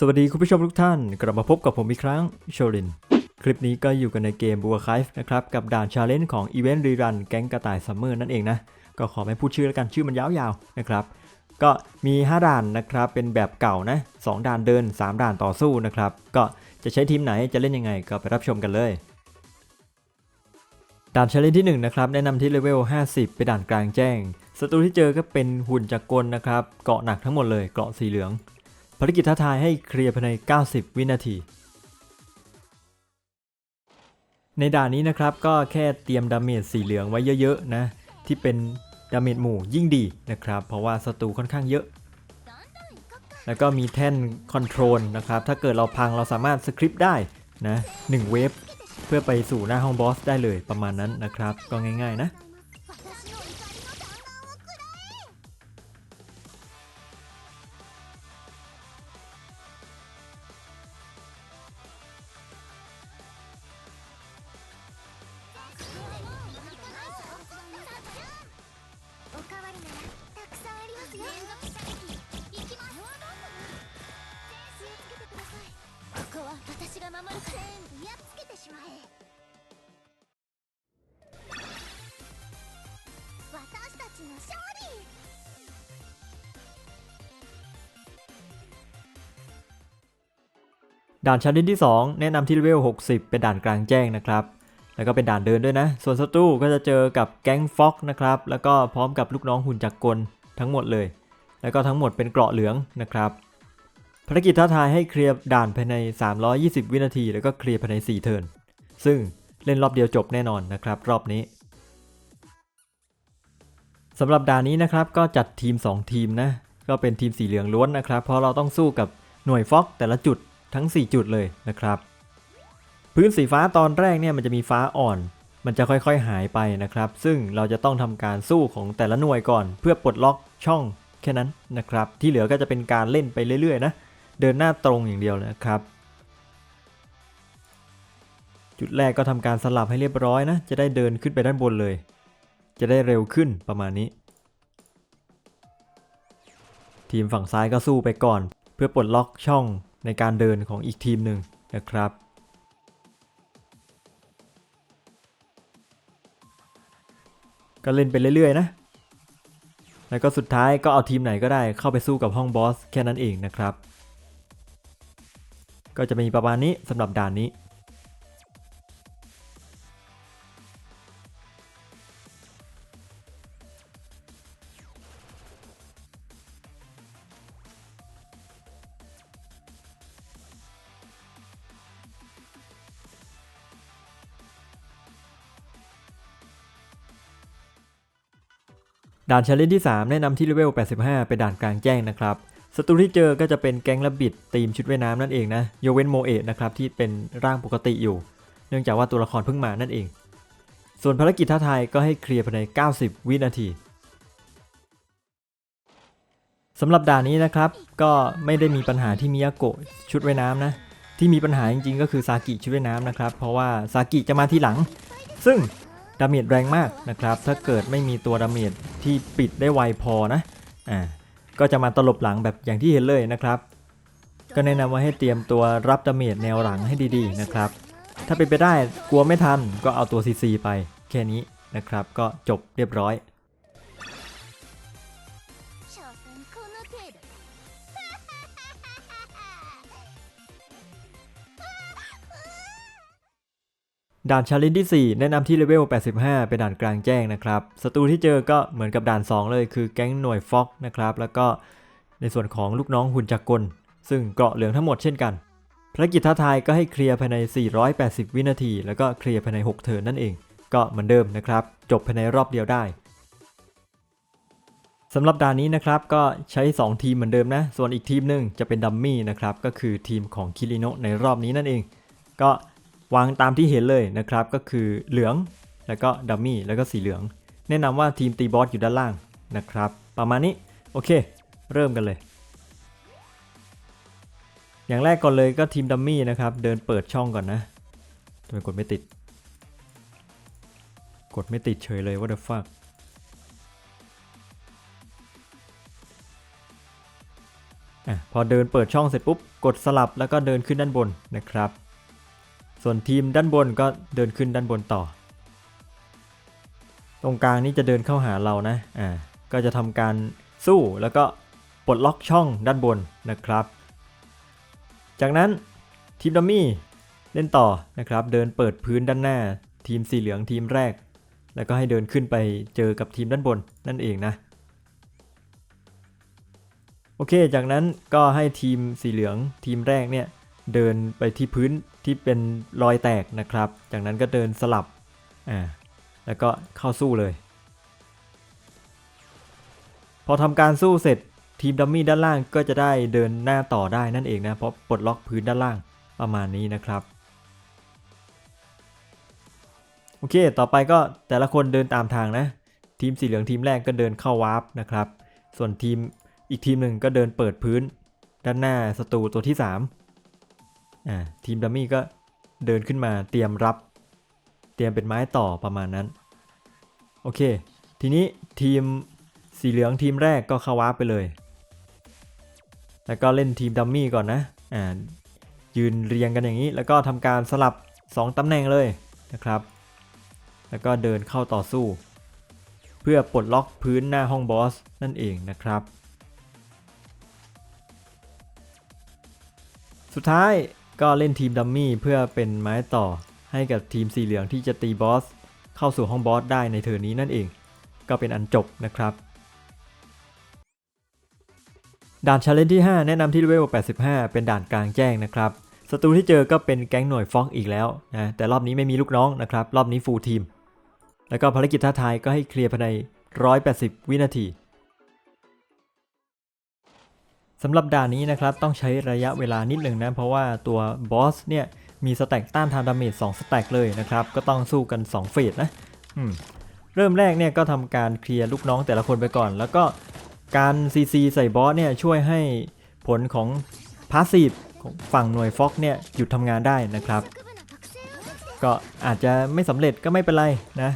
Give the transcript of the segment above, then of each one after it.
สวัสดีคุณผู้ชมทุกท่าน กลับมาพบกับผมอีกครั้งโชลิน คลิปนี้ก็อยู่กันในเกมบัวค i ฟนะครับ กับด่านชาเลนจ์ของอีเวนต์รีรันแก๊งกระต่ายซัมเมอร์นั่นเองนะ ก็ขอไม่พูดชื่อแล้วกันชื่อมันยาวๆนะครับ ก็มี 5 ด่านนะครับ เป็นแบบเก่านะ2ด่านเดิน 3 ด่านต่อสู้นะครับ ก็จะใช้ทีมไหนจะเล่นยังไงก็ไปรับชมกันเลยด่านชาเลนจ์ที่1นะครับแนะนำที่เลเวล 50 ไปด่านกลางแจ้งศัตรูที่เจอก็เป็นหุ่นจักรกลนะครับเกาะหนักทั้งหมดเลยเกาะสีเหลือง ภารกิจท้าทายให้เคลียร์ภายใน 90 วินาที ในด่านนี้นะครับก็แค่เตรียมดาเมจสีเหลืองไว้เยอะๆนะที่เป็นดาเมจหมู่ยิ่งดีนะครับเพราะว่าศัตรูค่อนข้างเยอะ แล้วก็มีแท่นคอนโทรลนะครับถ้าเกิดเราพังเราสามารถสคริปต์ได้นะหนึ่งเวฟเพื่อไปสู่หน้าห้องบอสได้เลยประมาณนั้นนะครับ ก็ง่ายๆนะ 私たちの勝利 ด่านชั้นที่ 2 แนะนำที่เลเวล 60 เป็นด่านกลางแจ้งนะครับ แล้วก็เป็นด่านเดินด้วยนะ ส่วนศัตรูก็จะเจอกับแก๊งฟ็อกนะครับ แล้วก็พร้อมกับลูกน้องหุ่นจักรกลทั้งหมดเลย แล้วก็ทั้งหมดเป็นเกราะเหลืองนะครับ ภารกิจท้าทายให้เคลียร์ด่านภายใน 320 วินาที แล้วก็เคลียร์ภายใน 4 เทิร์น ซึ่งเล่นรอบเดียวจบแน่นอนนะครับ รอบนี้ สำหรับด่านนี้นะครับก็จัดทีม 2 ทีมนะ ก็เป็นทีมสีเหลืองล้วนนะครับ เพราะเราต้องสู้กับหน่วยฟอกแต่ละจุดทั้ง 4 จุดเลยนะครับ พื้นสีฟ้าตอนแรกเนี่ยมันจะมีฟ้าอ่อน มันจะค่อยๆหายไปนะครับ ซึ่งเราจะต้องทำการสู้ของแต่ละหน่วยก่อน เพื่อปลดล็อกช่องแค่นั้นนะครับ ที่เหลือก็จะเป็นการเล่นไปเรื่อยๆนะเดินหน้าตรงอย่างเดียวนะครับ จุดแรกก็ทำการสลับให้เรียบร้อยนะ จะได้เดินขึ้นไปด้านบนเลย จะได้เร็วขึ้นประมาณนี้ ทีมฝั่งซ้ายก็สู้ไปก่อน เพื่อปลดล็อกช่องในการเดินของอีกทีมหนึ่งนะครับก็เล่นไปเรื่อยๆนะ แล้วก็สุดท้ายก็เอาทีมไหนก็ได้เข้าไปสู้กับห้องบอสแค่นั้นเองนะครับ ก็จะมีประมาณนี้สำหรับด่านนี้ ด่านชาเลนจ์ที่ 3 แนะนำที่เลเวล 85 เป็นด่านกลางแจ้งนะครับศัตรูที่เจอก็จะเป็นแก๊งระบิดทีมชุดว่ายน้ำนั่นเองนะโยเวนโมเอะนะครับที่เป็นร่างปกติอยู่ เนื่องจากว่าตัวละครเพิ่งมานั่นเอง ส่วนภารกิจท้าทายก็ให้เคลียร์ภายใน 90 วินาทีสำหรับด่านนี้นะครับก็ไม่ได้มีปัญหาที่มิยาโกะชุดว่ายน้ำนะที่มีปัญหาจริงๆ ก็คือซากิชุดว่ายน้ำนะครับเพราะว่าซากิจะมาทีหลัง ซึ่งดาเมจแรงมากนะครับถ้าเกิดไม่มีตัวดาเมจ ที่ปิดได้ไวพอนะอ่าก็จะมาตลบหลังแบบอย่างที่เห็นเลยนะครับ ก็แนะนำว่าให้เตรียมตัวรับดาเมจแนวหลังให้ดีๆนะครับ ถ้าเป็นไปได้กลัวไม่ทันก็เอาตัวซีซีไปแค่นี้นะครับ ก็จบเรียบร้อย ด่านชาเลนจ์ที่ 4 แนะนำที่เลเวล 85 เป็นด่านกลางแจ้งนะครับศัตรูที่เจอก็เหมือนกับด่าน 2 เลยคือแก๊งหน่วยฟ็อกนะครับ แล้วก็ในส่วนของลูกน้องหุ่นจักรกล ซึ่งเกราะเหลืองทั้งหมดเช่นกันภารกิจท้าทายก็ให้เคลียร์ภายใน 480 วินาที แล้วก็เคลียร์ภายใน 6 เทิร์นนั่นเอง ก็เหมือนเดิมนะครับ จบภายในรอบเดียวได้สำหรับด่านนี้นะครับก็ใช้ 2 ทีมเหมือนเดิมนะ ส่วนอีกทีมหนึ่งจะเป็นดัมมี่นะครับ ก็คือทีมของคิริโนะในรอบนี้นั่นเอง ก็ วางตามที่เห็นเลยนะครับ ก็คือเหลืองแล้วก็ดัมมี่แล้วก็สีเหลือง แนะนำว่าทีมตีบอสอยู่ด้านล่างนะครับ ประมาณนี้ โอเค เริ่มกันเลย อย่างแรกก่อนเลยก็ทีมดัมมี่นะครับ เดินเปิดช่องก่อนนะทำไมกดไม่ติด กดไม่ติดเฉยเลย what the fuck อะพอเดินเปิดช่องเสร็จปุ๊บ กดสลับแล้วก็เดินขึ้นด้านบนนะครับ ส่วนทีมด้านบนก็เดินขึ้นด้านบนต่อ ตรงกลางนี้จะเดินเข้าหาเรานะ อ่า ก็จะทำการสู้แล้วก็ปลดล็อกช่องด้านบนนะครับ จากนั้นทีมดัมมี่เล่นต่อนะครับ เดินเปิดพื้นด้านหน้า ทีมสีเหลืองทีมแรก แล้วก็ให้เดินขึ้นไปเจอกับทีมด้านบนนั่นเองนะ โอเค จากนั้นก็ให้ทีมสีเหลืองทีมแรกเนี่ยเดินไปที่พื้น ที่เป็นรอยแตกนะครับ จากนั้นก็เดินสลับอ่าแล้วก็เข้าสู้เลย พอทำการสู้เสร็จทีมดัมมี่ด้านล่างก็จะได้เดินหน้าต่อได้นั่นเองนะ เพราะปลดล็อกพื้นด้านล่างประมาณนี้นะครับ โอเค ต่อไปก็แต่ละคนเดินตามทางนะ ทีมสีเหลืองทีมแรกก็เดินเข้าวาร์ปนะครับ ส่วนทีมอีกทีมหนึ่งก็เดินเปิดพื้น ด้านหน้าศัตรูตัวที่ 3 อ่าทีมดัมมี่ก็เดินขึ้นมาเตรียมรับ เตรียมเป็นไม้ต่อประมาณนั้น โอเค ทีนี้ทีมสีเหลืองทีมแรกก็เข้าวาร์ปไปเลย แล้วก็เล่นทีมดัมมี่ก่อนนะอ่ายืนเรียงกันอย่างนี้ แล้วก็ทำการสลับ 2ตำแหน่งเลยนะครับ แล้วก็เดินเข้าต่อสู้ เพื่อปลดล็อกพื้นหน้าห้องบอสนั่นเองนะครับ สุดท้าย ก็เล่นทีมดัมมี่เพื่อเป็นไม้ต่อให้กับทีมสีเหลืองที่จะตีบอส เข้าสู่ห้องบอสได้ในเทอร์นี้นั่นเอง ก็เป็นอันจบนะครับ ด่านชาเลนจ์ที่ 5 แนะนำที่เลเวล 85 เป็นด่านกลางแจ้งนะครับศัตรูที่เจอก็เป็นแก๊งหน่วยฟอกอีกแล้วนะแต่รอบนี้ไม่มีลูกน้องนะครับ รอบนี้ฟูลทีม แล้วก็ภารกิจท้าทายก็ให้เคลียร์ภายใน 180 วินาที สำหรับด่านนี้นะครับต้องใช้ระยะเวลานิดหนึ่งนะเพราะว่าตัวบอสเนี่ยมีสแต็กต้านทานดาเมจสองสแต็กเลยนะครับก็ต้องสู้กัน2เฟสนะเริ่มแรกเนี่ยก็ทำการเคลียร์ลูกน้องแต่ละคนไปก่อน แล้วก็การซีซีใส่บอสเนี่ยช่วยให้ผลของพาสซีฟของฝั่งหน่วยฟ็อกเนี่ยหยุดทำงานได้นะครับ ก็อาจจะไม่สำเร็จก็ไม่เป็นไรนะ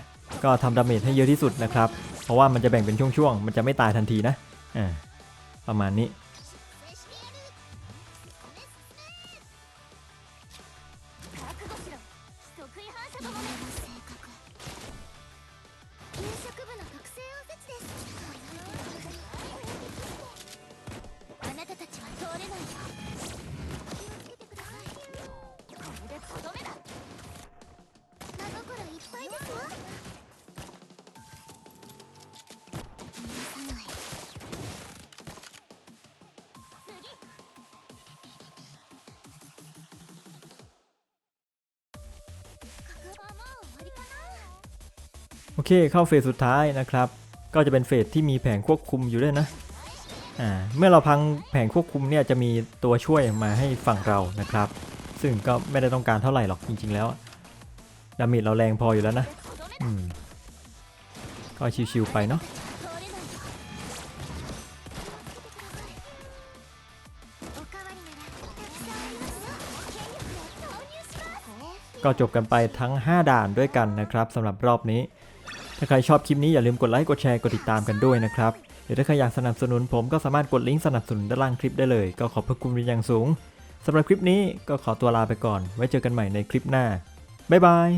ก็ทำดาเมจให้เยอะที่สุดนะครับ เพราะว่ามันจะแบ่งเป็นช่วงๆ มันจะไม่ตายทันทีนะอ่ประมาณนี้ โอเคเข้าเฟสสุดท้ายนะครับ ก็จะเป็นเฟสที่มีแผงควบคุมอยู่ด้วยนะอ่าเมื่อเราพังแผงควบคุมเนี่ยจะมีตัวช่วยมาให้ฝั่งเรานะครับ ซึ่งก็ไม่ได้ต้องการเท่าไหร่หรอกจริง ๆ แล้วดามิดเราแรงพออยู่แล้วนะอืมก็ชิวๆไปเนาะก็จบกันไปทั้ง 5 ด่านด้วยกันนะครับสำหรับรอบนี้ ถ้าใครชอบคลิปนี้อย่าลืมกดไลค์กดแชร์กดติดตามกันด้วยนะครับหรือถ้าใครอยากสนับสนุนผมก็สามารถกดลิงก์สนับสนุนด้านล่างคลิปได้เลย ก็ขอบพระคุณเป็นอย่างสูงสำหรับคลิปนี้ก็ขอตัวลาไปก่อน ไว้เจอกันใหม่ในคลิปหน้าบ๊ายบาย